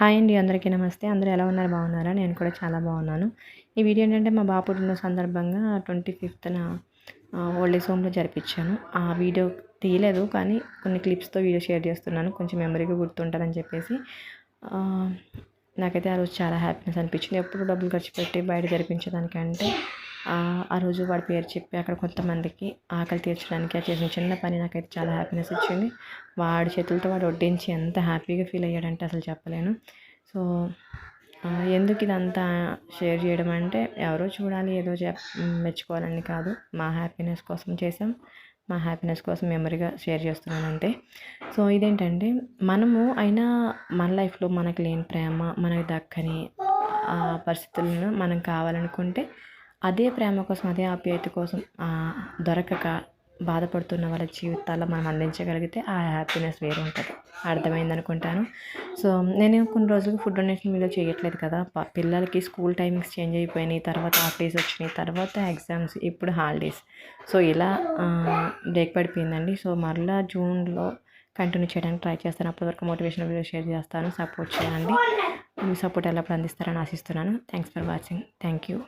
Hi అండి అందరికీ నమస్తే. అందరూ ఎలా ఉన్నారు? బాగున్నారా? నేను కూడా చాలా బాగున్నాను. ఈ వీడియో ఏంటంటే మా బాబు పుట్టిన సందర్భంగా ట్వంటీ ఫిఫ్త్న ఓల్డ్ ఏజ్ హోమ్లో జరిపించాను. ఆ వీడియో తీయలేదు కానీ కొన్ని క్లిప్స్తో వీడియో షేర్ చేస్తున్నాను. కొంచెం మెమరీగా గుర్తుంటుందని చెప్పేసి. నాకైతే ఆ రోజు చాలా హ్యాపీనెస్ అనిపించింది. ఎప్పుడు డబ్బులు ఖర్చు పెట్టి బయట జరిపించేదానికంటే ఆ, రోజు వాడి పేరు చెప్పి అక్కడ కొంతమందికి ఆకలి తీర్చడానికి ఆ చేసిన చిన్న పని నాకైతే చాలా హ్యాపీనెస్ ఇచ్చింది. వాడి చేతులతో వాడు వడ్డించి ఎంత హ్యాపీగా ఫీల్ అయ్యాడంటే అసలు చెప్పలేను. సో ఎందుకు ఇదంతా షేర్ చేయడం అంటే ఎవరో చూడాలి ఏదో చెప్ మెచ్చుకోవాలని కాదు. మా హ్యాపీనెస్ కోసం చేసాం మా హ్యాపీనెస్ కోసం మెమరీగా షేర్ చేస్తున్నాను అంతే. సో ఇదేంటంటే మనము అయినా మన లైఫ్లో మనకు లేని ప్రేమ మనకు దక్కని ఆ పరిస్థితులను మనం కావాలనుకుంటే అదే ప్రేమ కోసం అదే ఆప్యాయత కోసం దొరకక బాధపడుతున్న వాళ్ళ జీవితాల్లో మనం అందించగలిగితే ఆ హ్యాపీనెస్ వేరు ఉంటుంది. అర్థమైంది అనుకుంటాను. సో నేను కొన్ని రోజులు ఫుడ్ డొనేషన్ వీడియో చేయట్లేదు కదా. పిల్లలకి స్కూల్ టైమింగ్స్ చేంజ్ అయిపోయినాయి తర్వాత హాఫ్ డేస్ వచ్చినాయి తర్వాత ఎగ్జామ్స్ ఇప్పుడు హాలిడేస్ సో ఇలా బ్రేక్ పడిపోయిందండి. సో మరలా జూన్లో కంటిన్యూ చేయడానికి ట్రై చేస్తాను. అప్పటి వరకు మోటివేషన్ వీడియో షేర్ చేస్తాను. సపోర్ట్ చేయండి. మీ సపోర్ట్ ఎల్లప్పుడు అందిస్తారని ఆశిస్తున్నాను. Thanks for watching thank you